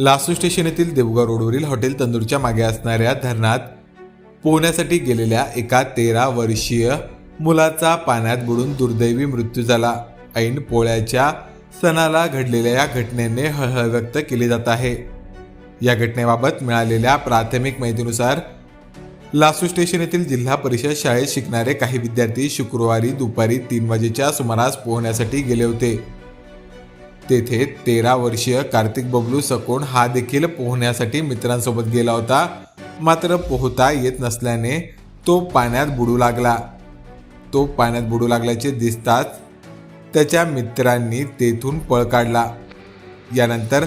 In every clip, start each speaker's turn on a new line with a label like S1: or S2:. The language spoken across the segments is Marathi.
S1: लासू स्टेशन येथील देवगाव रोडवरील हॉटेल तंदूरच्या मागे असणाऱ्या धरणात पोहण्यासाठी गेलेल्या एका तेरा वर्षीय मुलाचा पाण्यात बुडून दुर्दैवी मृत्यू झाला. ऐन पोळ्याच्या सणाला घडलेल्या या घटनेने हळहळ व्यक्त केली जात आहे. या घटनेबाबत मिळालेल्या प्राथमिक माहितीनुसार लासू स्टेशन येथील जिल्हा परिषद शाळेत शिकणारे काही विद्यार्थी शुक्रवारी दुपारी तीन वाजेच्या सुमारास पोहण्यासाठी गेले होते. तेथे तेरा वर्षीय कार्तिक बबलू सकोण हा देखील पोहण्यासाठी मित्रांसोबत गेला होता. मात्र पोहता येत नसल्याने तो पाण्यात बुडू लागला. तो पाण्यात बुडू लागल्याचे दिसताच त्याच्या मित्रांनी तेथून पळ काढला. यानंतर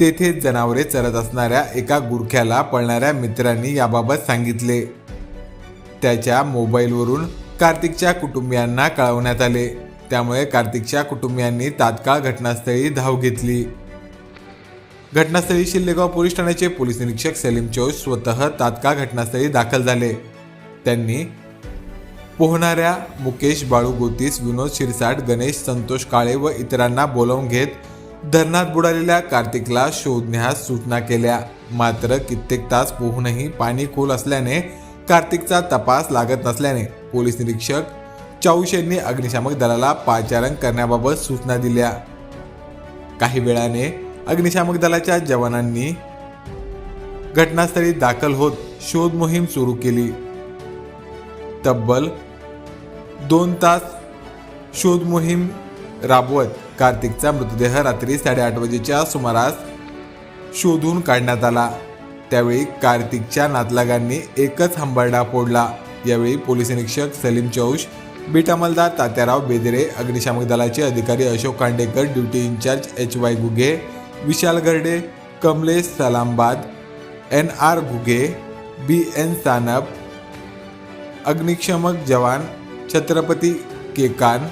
S1: तेथे जनावरे चरत असणाऱ्या एका गुरख्याला पळणाऱ्या मित्रांनी याबाबत सांगितले. त्याच्या मोबाईलवरून कार्तिकच्या कुटुंबियांना कळवण्यात आले. त्यामुळे कार्तिकच्या कुटुंबियांनी तात्काळ घटनास्थळी धाव घेतली. घटनास्थळी शिल्लेगाव पोलीस ठाण्याचे पोलीस निरीक्षक सलीम चौश स्वतः तात्काळ घटनास्थळी दाखल झाले. त्यांनी पोहणाऱ्या मुकेश बाळू गोतीस विनोद शिरसाट गणेश संतोष काळे व इतरांना बोलावून घेत धरणात बुडालेल्या कार्तिकला शोधण्यास सूचना केल्या. मात्र कित्येक तास पोहूनही पाणी खोल असल्याने कार्तिकचा तपास लागत नसल्याने पोलीस निरीक्षक चौश यांनी अग्निशामक दलाला पाचारण करण्याबाबत सूचना दिल्या. काही वेळाने अग्निशामक दलाच्या जवानांनी घटनास्थळी दाखल होत शोध मोहीम सुरू केली. तब्बल दोन तास शोध मोहीम राबवत कार्तिकचा मृतदेह रात्री साडेआठ वाजेच्या सुमारास शोधून काढण्यात आला. त्यावेळी कार्तिकच्या नातलागांनी एकच हंबरडा फोडला. यावेळी पोलीस निरीक्षक सलीम चौश बीट अंमलदार तात्याराव बेदरे अग्निशामक दलाचे अधिकारी Ashok Khandekar duty incharge H Y Guge Vishal Garde Kamlesh Salambad N R Guge B N Sanap अग्निशमक जवान छत्रपती केकान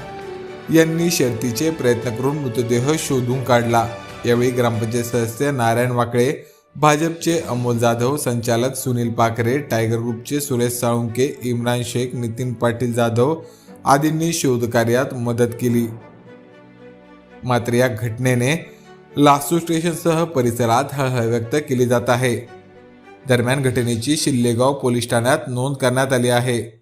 S1: यांनी शर्तीचे प्रयत्न करून मृतदेह शोधून काढला. यावेळी ग्रामपंचायत सदस्य नारायण वाकळे भाजपचे अमोल जाधव संचालक सुनील पाखरे टायगर ग्रुपचे सुरेश साळुंके इम्रान शेख नितीन पाटील जाधव आदींनी शोधकार्यात मदत केली. मात्र या घटनेने लासू स्टेशनसह परिसरात हळहळ व्यक्त केली जात आहे. दरम्यान घटनेची शिल्लेगाव पोलीस ठाण्यात नोंद करण्यात आली आहे.